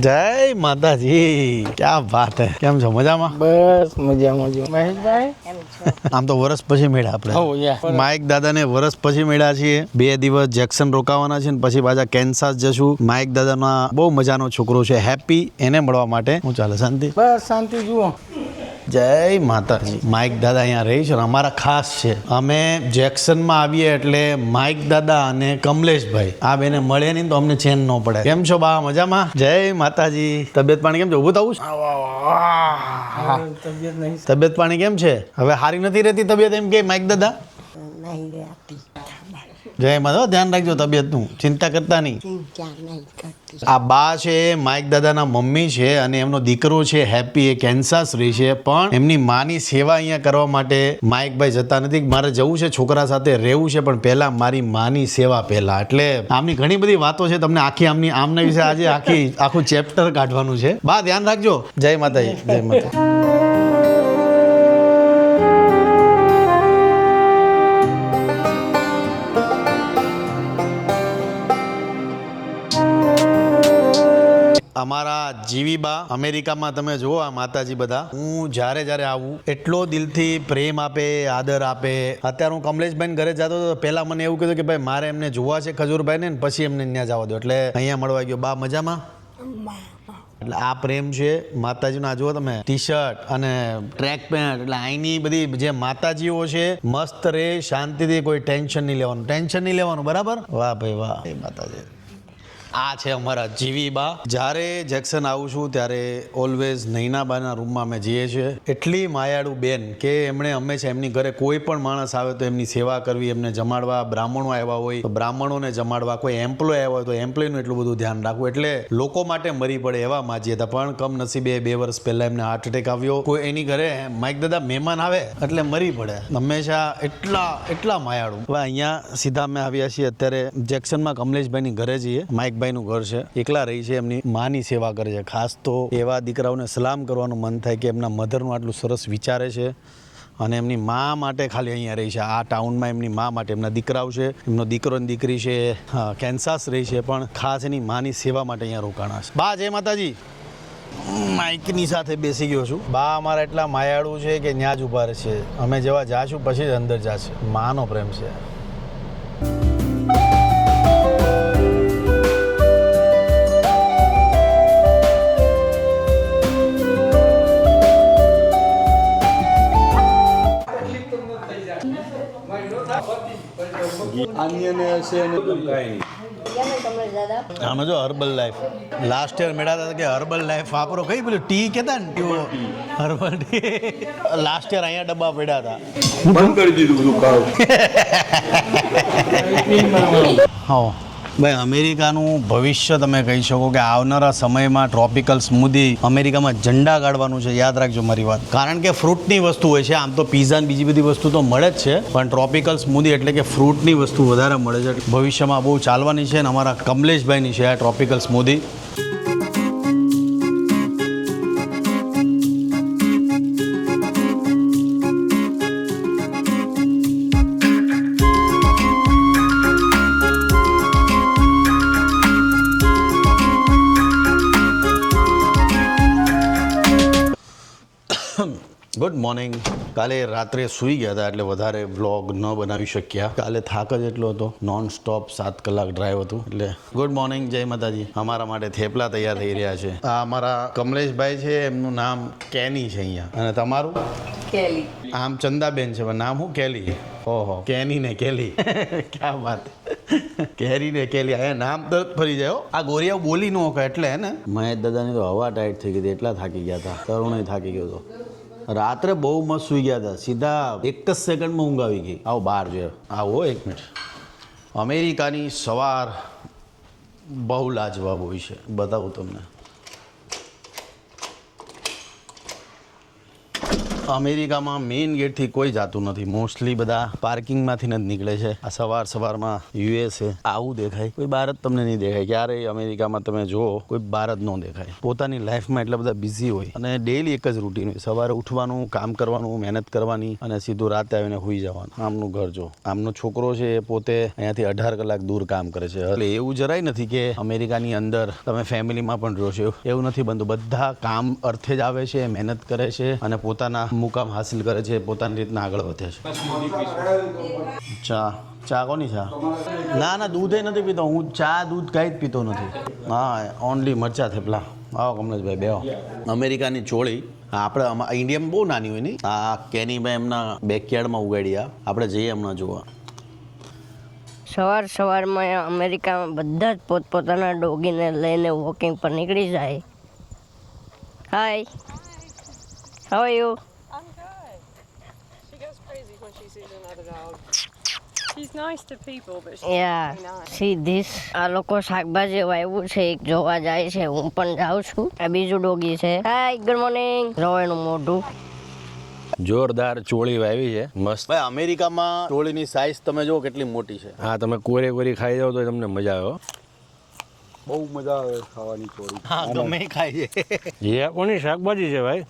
જય માતાજી. ક્યાં વાત હે? કેમ છો? મજામાં? બસ મજા મજા મહેશભાઈ? આમ તો વરસ પછી મળ્યા આપણે. હો દાદા માઇક દાદાને વરસ પછી મળ્યા છીએ. બે દિવસ જેક્સન રોકાવાના છે ને પછી પાછા કેન્સાસ જશું. માઇક દાદાના બહુ મજાનો છોકરો છે. હેપી એને મળવા માટે. હું ચાલે શાંતિ? બસ શાંતિ જુઓ. જય માતાજી. માઇક દાદા અહીંયા રહી છે અમારા ખાસ છે. અમે જેક્સનમાં આવીએ એટલે માઇક દાદા અને કમલેશભાઈ. આ બેને મળે નહીં તો અમને ચેન ન પડે. કેમ છો બા? મજામાં? જય માતાજી. તબિયત પાણી કેમ છે? ઊભું થવું છે? તબિયત તબિયત પાણી કેમ છે? હવે સારી નથી રહેતી તબિયત એમ કે માઇક દાદા? નહીં રહેતી. જય માતા ધ્યાન રાખજો તબિયતનું ચિંતા કરતા નહીં. આ બા છે માઇક દાદાના મમ્મી છે અને એમનો દીકરો છે હેપી એ કેન્સાસ રહી છે. પણ એમની માની સેવા અહીંયા કરવા માટે માઇકભાઈ જતા નથી. મારે જવું છે છોકરા સાથે રહેવું છે પણ પહેલા મારી માની સેવા પહેલા. એટલે આમની ઘણી બધી વાતો છે તમને આખી આમની આમના વિશે આજે આખી આખું ચેપ્ટર કાઢવાનું છે. બા ધ્યાન રાખજો. જય માતાજી જય માતા અમારા જીવીબા અમેરિકામાં તમે જુઓ આ માતાજી બધા. હું જ્યારે જ્યારે આવું, એટલો દિલથી પ્રેમ આપે, આદર આપે. અત્યારે હું કમલેશભાઈ ઘરે જતો હતો પહેલા મને એવું કીધું કે ભાઈ, મારે એમને જોવા છે ખજૂરભાઈને ને પછી એમને ત્યાં જવા દો. એટલે અહીંયા મળવા ગયો. બા, મજામાં? એટલે આ પ્રેમ છે માતાજીનો. આ જુઓ તમે ટી શર્ટ અને ટ્રેક પેન્ટ. એટલે અહીંની બધી જે માતાજીઓ છે, મસ્ત રે, શાંતિથી કોઈ ટેન્શન નહીં લેવાનું. ટેન્શન નહીં લેવાનું, બરાબર? વાહ ભાઈ, વાહ. એ માતાજી. આ છે અમારા જીવી બા. જ્યારે જેક્સન આવું છું, ત્યારે ઓલવેઝ નૈનાબાના રૂમમાં અમે જઈએ છીએ. એટલી માયાળુ બેન કે એમણે હંમેશા એમની ઘરે કોઈ પણ માણસ આવે તો એમની સેવા કરવી, એમને જમાડવા, બ્રાહ્મણો આવ્યા હોય, તો બ્રાહ્મણોને જમાડવા, કોઈ એમ્પ્લોય આવ્યા હોય તો એમ્પ્લોયનું એટલું બધું ધ્યાન રાખવું. એટલે લોકો માટે મરી પડે એવા માજી હતા, પણ કમનસીબે બે વર્ષ પહેલા એમને હાર્ટ એટેક આવ્યો. કોઈ એની ઘરે માઇક દાદા મહેમાન આવે, એટલે મરી પડે. હંમેશા એટલા એટલા માયાળુ. હવે અહીંયા સીધા અમે આવ્યા છીએ, અત્યારે જેક્સનમાં કમલેશભાઈની ઘરે જઈએ માઇકભાઈનું ઘર છે. એકલા રહી છે, એમની માની સેવા કરે છે. ખાસ તો એવા દીકરાઓને સલામ કરવાનું મન થાય કે એમના મધરનું આટલું સરસ વિચારે છે અને એમની મા માટે ખાલી અહીંયા રહી છે. આ ટાઉનમાં એમની મા માટે એમના દીકરાઓ છે. એમનો દીકરો અને દીકરી છે કેન્સાસ રહી છે, પણ ખાસ એની માની સેવા માટે અહીંયા રોકાણા છે. બા, જય માતાજી. માઇકની સાથે બેસી ગયો છું. બા અમારા એટલા માયાળું છે કે ત્યાં જ ઊભા છે અમે જેવા જાશું, પછી જ અંદર જાશે. માનો પ્રેમ છે. કેમ કમલેશ નહીં. આમાં જો હર્બલ લાઈફ લાસ્ટ યર મેળા હતા કે હર્બલ લાઈફ વાપરો. કઈ પેલું ટી કહેતા ને tea herbal tea last year અહીંયા ડબ્બા પડ્યા હતા. બંધ કરી દીધું બધું હા. ભાઈ, અમેરિકાનું ભવિષ્ય તમે કહી શકો કે આવનારા સમયમાં ટ્રોપિકલ સ્મૂધી અમેરિકામાં ઝંડા ગાળવાનું છે. યાદ રાખજો મારી વાત. કારણ કે ફ્રૂટની વસ્તુ હોય છે. આમ તો પીઝા બીજી બધી વસ્તુ તો મળે જ છે. પણ ટ્રોપિકલ સ્મૂધી એટલે કે ફ્રૂટની વસ્તુ વધારે મળે છે. ભવિષ્યમાં બહુ ચાલવાની છે અને અમારા કમલેશભાઈની છે આ ટ્રોપિકલ સ્મૂધી ગુડ મોર્નિંગ કાલે રાત્રે સૂઈ ગયા હતા એટલે વધારે વ્લોગ ન બનાવી શક્યા. કાલે થાક જ એટલો હતો. નોન સ્ટોપ સાત કલાક ડ્રાઈવ હતું. એટલે ગુડ મોર્નિંગ જય માતાજી. અમારા માટે થેપલા તૈયાર થઈ રહ્યા છે. આ અમારા કમલેશભાઈ છે એમનું નામ કેની છે અહીંયા. અને તમારું? કેલી. આમ ચંદાબેન છે પણ નામ હું કેલી. ઓહો કેની ને કેલી. ક્યાં વાત. કેરી ને કેલી. આ નામ તો ફરી જાય આ ગોરિયા બોલી નો એટલે હે ને? મહેશ દાદાની તો હવા ટાઈટ થઈ ગઈ હતી એટલા થાકી ગયા હતા. તરુણ થાકી ગયો હતો. રાત્રે બહુ મસ્ત સુઈ ગયા હતા. સીધા એક જ સેકન્ડમાં ઊંઘ આવી ગઈ. આવો બહાર જોયો આવો એક મિનિટ. અમેરિકાની સવાર બહુ લાજવાબ હોય છે. બતાવું તમને. અમેરિકામાં મેઇન ગેટથી કોઈ જાતું નથી. મોસ્ટલી બધા પાર્કિંગમાંથી જ નીકળે છે. આ સવાર સવારમાં યુએસએ આવું દેખાય. કોઈ બહાર જ તમને નહીં દેખાય. ક્યારેય અમેરિકામાં તમે જુઓ, કોઈ બહાર જ ન દેખાય. પોતાની લાઈફમાં એટલા બધા બિઝી હોય અને ડેલી એક જ રૂટીન હોય. સવારે ઉઠવાનું, કામ કરવાનું, મહેનત કરવાની અને સીધું રાતે આવીને હોઈ જવાનું. આમનું ઘર જો આમનો છોકરો છે એ પોતે અહીંયાથી અઢાર કલાક દૂર કામ કરે છે. એટલે એવું જરાય નથી કે અમેરિકાની અંદર તમે ફેમિલીમાં પણ છો. એવું નથી બનતું. બધા કામ અર્થે જ આવે છે, મહેનત કરે છે અને પોતાના મુકામ હાસિલ કરે છે પોતાની રીતના આગળ વધે છે. ચા ચા કોની ચા? ના ના દૂધે નથી પીતો. હું ચા દૂધ કાંઈ જ પીતો નથી. હા ઓનલી મરચા થેપલા આવો કમલેશભાઈ બેહો. અમેરિકાની ચોળી આપણે આમાં ઇન્ડિયામાં બહુ નાની હોય ને. આ કેનીમાં એમના બેકયાર્ડમાં ઉગાડ્યા. આપણે જઈએ હમણાં જોવા. સવાર સવારમાં અમેરિકામાં બધા જ પોતપોતાના ડોગીને લઈને વોકિંગ પર નીકળી જાય. Hi how you crazy when she sees another dog. She's nice to people, but she's yeah. nice. See this. આ લોકો શાકભાજી વાવ્યું છે એક જોવા જાય છે હું પણ જાઉં છું. આ બીજું ડોગી છે. હાય ગુડ મોર્નિંગ જો એનું મોઢું. જોરદાર ચોળી વાવી છે મસ્ત. ભાઈ અમેરિકામાં ચોળીની સાઇઝ તમે જો કેટલી મોટી છે. હા તમે કોરે કોરી ખાઈ જાઓ તો તમને મજા આવે બહુ મજા આવે ખાવાની ચોળી. હા ગમે એ ખાય છે જે કોની શાકભાજી છે ભાઈ.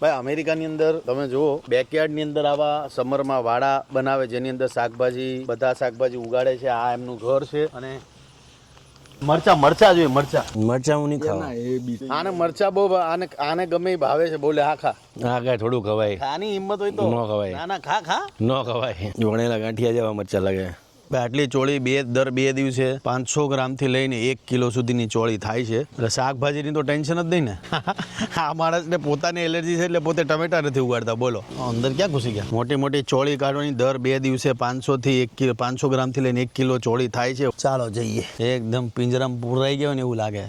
ભાઈ અમેરિકાની અંદર તમે જુઓ બેકયાર્ડની અંદર આવા સમરમાં વાડા બનાવે જેની અંદર શાકભાજી બધા શાકભાજી ઉગાડે છે. આ એમનું ઘર છે અને મરચા મરચા જોઈએ મરચા. મરચાં હું નહીં ખાવા. આને મરચા બહુ આને આને ગમે ભાવે છે. બોલે હા ખા. હા કાંઈ થોડું ખવાય. ખાની હિંમત હોય તો. ન ખવાય. ના ના ખા ખા. ન ખવાય. વણેલા ગાંઠિયા જેવા મરચાં લાગે. આટલી ચોળી બે દર બે દિવસે પાંચસો ગ્રામથી લઈને એક કિલો સુધીની ચોળી થાય છે. એટલે શાકભાજીની તો ટેન્શન જ નહીં ને. આ માણસને પોતાની એલર્જી છે એટલે પોતે ટમેટા નથી ઉગાડતા. બોલો. અંદર ક્યાં ઘૂસી ગયા? મોટી મોટી ચોળી કાઢવાની દર બે દિવસે પાંચસોથી એક કિલો પાંચસો ગ્રામથી લઈને એક કિલો ચોળી થાય છે. ચાલો જઈએ. એકદમ પિંજરામાં પૂરાઈ ગયો ને એવું લાગે.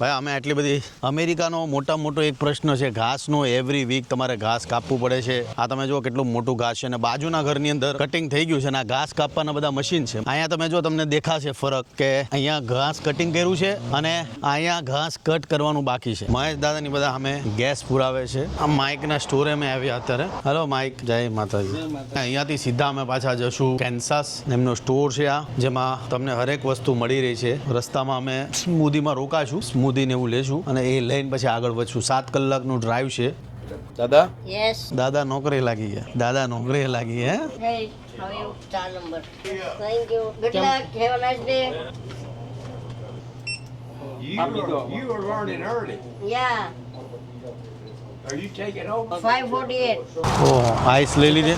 ભાઈ અમે આટલી બધી અમેરિકાનો મોટા મોટો એક પ્રશ્ન છે ઘાસનો એવરી વીક તમારે ઘાસ કાપવું પડે છે. આ તમે જો કેટલું મોટું ઘાસ છે અને બાજુના ઘરની અંદર કટિંગ થઈ ગયું છે અને આ ઘાસ કાપવાના બધા મશીન છે. અહીંયા તમે જો તમને દેખાશે ફરક કે અહીંયા ઘાસ કટિંગ કર્યું છે અને અહીંયા ઘાસ કટ કરવાનું બાકી છે. મહેશ દાદાની બધા અમે ગેસ પુરાવે છે. આ માઇકના સ્ટોરે અમે આવ્યા અત્યારે. હેલો માઇક જય માતાજી. અહીંયાથી સીધા અમે પાછા જશું કેન્સાસ એમનો સ્ટોર છે આ જેમાં તમને હરેક વસ્તુ મળી રહી છે. રસ્તામાં અમે સ્મૂદીમાં રોકાશું. સ્મૂધી એવું લેશું અને એ લઈને પછી આગળ વધશું. સાત કલાકનું ડ્રાઈવ છે. દાદા? યસ દાદા નોકરી લાગી ગયા. દાદા નોકરી લાગી હે? હે હાવ ચાર number thank you good luck have a nice day You were running early. Yeah Are you taking over? 548 ઓહો આઈસ લઈ લીધી.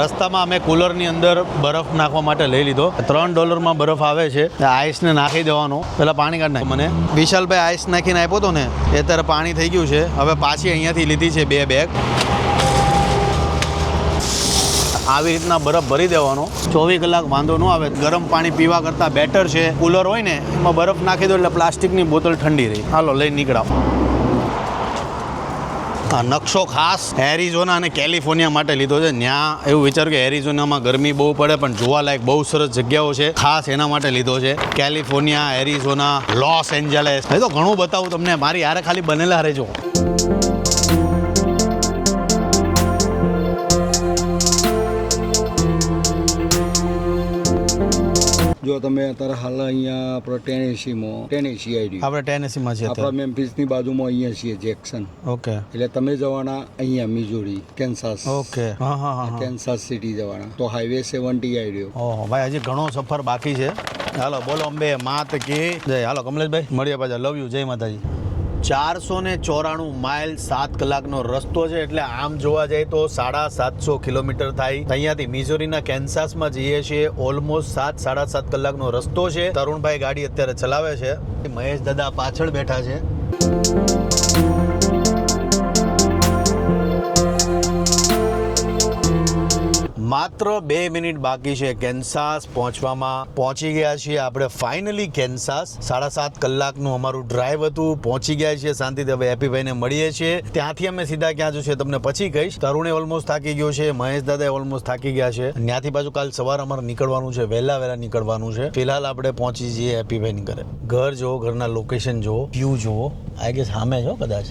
રસ્તામાં અમે કુલરની અંદર બરફ નાખવા માટે લઈ લીધો. ત્રણ ડોલરમાં બરફ આવે છે. આઈસને નાખી દેવાનો. પેલા પાણી કાઢ નાખ. મને વિશાલભાઈ આઈસ નાખીને આપ્યો હતો ને એ અત્યારે પાણી થઈ ગયું છે. હવે પાછી અહીંયાથી લીધી છે બે બેગ આવી રીતના બરફ ભરી દેવાનો. ચોવીસ કલાક વાંધો ન આવે. ગરમ પાણી પીવા કરતાં બેટર છે. કુલર હોય ને એમાં બરફ નાખી દો એટલે પ્લાસ્ટિકની બોટલ ઠંડી રહી. હાલો લઈને નીકળાવો આ નકશો ખાસ એરિઝોના અને કેલિફોર્નિયા માટે લીધો છે. ત્યાં એવું વિચાર્યું કે એરિઝોનામાં ગરમી બહુ પડે, પણ જોવાલાયક બહુ સરસ જગ્યાઓ છે. ખાસ એના માટે લીધો છે. કેલિફોર્નિયા એરિઝોના લોસ એન્જલેસ એ તો ઘણું બતાવું તમને. મારી યારે ખાલી બનેલા રહેજો. જો તમે અત્યારે હાલ અહીંયા આપણે ટેનેસીમાં ટેનેસી આવી આપણે ટેનેસીમાં છીએ ની મેમ્ફિસની બાજુમાં અહીંયા છીએ જેક્સન. ઓકે. એટલે તમે જવાના અહીંયા મિઝોરી કેન્સાસ. ઓકે. હા હા હા હા. કેન્સાસ સિટી જવાના. તો હાઈવે સેવન્ટી આવી રહ્યો ઓહો ભાઈ હજી ઘણો સફર બાકી છે. હાલો બોલો અંબે માત કે. જય. હાલો કમલેશભાઈ મળીએ પાછા. લવ યુ જય માતાજી. ચારસો ને ચોરાણું માઇલ સાત કલાકનો રસ્તો છે એટલે આમ જોવા જાય તો સાડા સાતસો કિલોમીટર થાય. અહીંયાથી મિઝોરીના કેન્સાસમાં જઈએ છીએ. ઓલમોસ્ટ સાત, સાડા સાત કલાકનો રસ્તો છે. તરુણભાઈ ગાડી અત્યારે ચલાવે છે. મહેશ દાદા પાછળ બેઠા છે. માત્ર બે મિનિટ બાકી છે કેન્સાસ પહોંચવામાં પહોંચી ગયા છીએ. આપણે ફાઇનલી કેન્સાસ. સાડા સાત કલાકનું અમારું ડ્રાઈવ હતું, પહોંચી ગયા છીએ શાંતિથી. હવે હેપીભાઈને મળીએ છીએ. ત્યાંથી અમે સીધા ક્યાં જશે તમને પછી કહીશ. તરુણે ઓલમોસ્ટ થાકી ગયો છે, મહેશ દાદા ઓલમોસ્ટ થાકી ગયા છે. ત્યાંથી પાછું કાલ સવારે અમારે નીકળવાનું છે, વહેલા વહેલા નીકળવાનું છે. ફિલહાલ આપણે પહોંચી જઈએ હેપીભાઈની ઘરે. ઘર જુઓ, ઘરના લોકેશન જુઓ વ્યૂ જુઓ. આઈ ગેસ સામે છો કદાચ.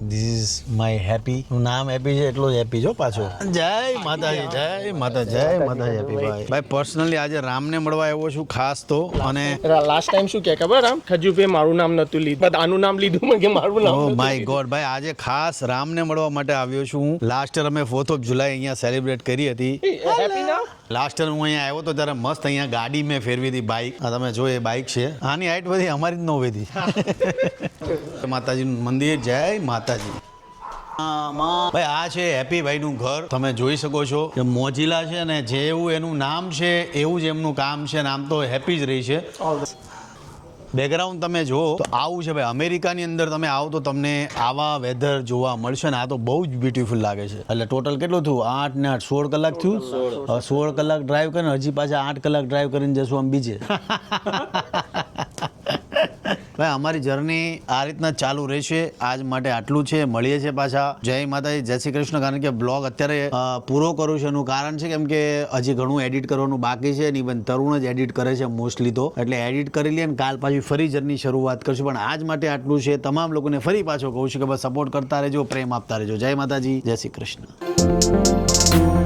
ધીસ ઇઝ માય હેપી નું નામ હેપી છે એટલો જ હેપી છો પાછો. જય માતાજી જય માતા જય માતાજી હેપી ભાઈ ભાઈ પર્સનલી આજે રામને મળવા આવ્યો છું ખાસ તો અને લાસ્ટ ટાઈમ શું કે ખબર આમ ખજુભાઈ મારું નામ નતું લીધું. બટ આનું નામ લીધું મને કે મારું નામ ઓ માય ગોડ ભાઈ આજે ખાસ રામને મળવા માટે આવ્યો છું હું. લાસ્ટ યર અમે ફોર્થ ઓફ જુલાઈ અહીંયા સેલિબ્રેટ કરી હતી. હેપી ના? લાસ્ટ યર હું અહીંયા આવ્યો તો ત્યારે મસ્ત અહીંયા ગાડી મેં ફેરવી હતી બાઇક આ તમે જો એ બાઇક છે. આની હાઈટ બધી અમારી જ ન વધી માતાજીનું મંદિર જય માતાજી. ભાઈ આ છે હેપી ભાઈનું ઘર. તમે જોઈ શકો છો કે મોજીલા છે ને જેવું એનું નામ છે એવું જ એમનું કામ છે નામ તો હેપી જ રહી છે. બેકગ્રાઉન્ડ તમે જુઓ તો આવું છે ભાઈ. અમેરિકાની અંદર તમે આવો તો તમને આવા વેધર જોવા મળશે ને આ તો બહુ જ બ્યુટીફુલ લાગે છે. એટલે ટોટલ કેટલું થયું? આઠ ને આઠ. સોળ કલાક થયું? સોળ. કલાક ડ્રાઈવ કરીને હજી પાછા આઠ કલાક ડ્રાઈવ કરીને જશું આમ બીજે. ભાઈ, અમારી જર્ની આ રીતના ચાલુ રહેશે. આજ માટે આટલું છે. મળીએ છીએ પાછા. જય માતાજી, જય શ્રી કૃષ્ણ. કારણ કે બ્લોગ અત્યારે પૂરો કરું છું એનું કારણ છે કેમ કે હજી ઘણું એડિટ કરવાનું બાકી છે ને ઇવન તરુણ જ એડિટ કરે છે મોસ્ટલી તો. એટલે એડિટ કરી લઈએ ને કાલ પાછી ફરી જર્ની શરૂઆત કરશું. પણ આજ માટે આટલું છે. તમામ લોકોને ફરી પાછો કહું છું કે બસ સપોર્ટ કરતા રહેજો, પ્રેમ આપતા રહેજો. જય માતાજી, જય શ્રી કૃષ્ણ.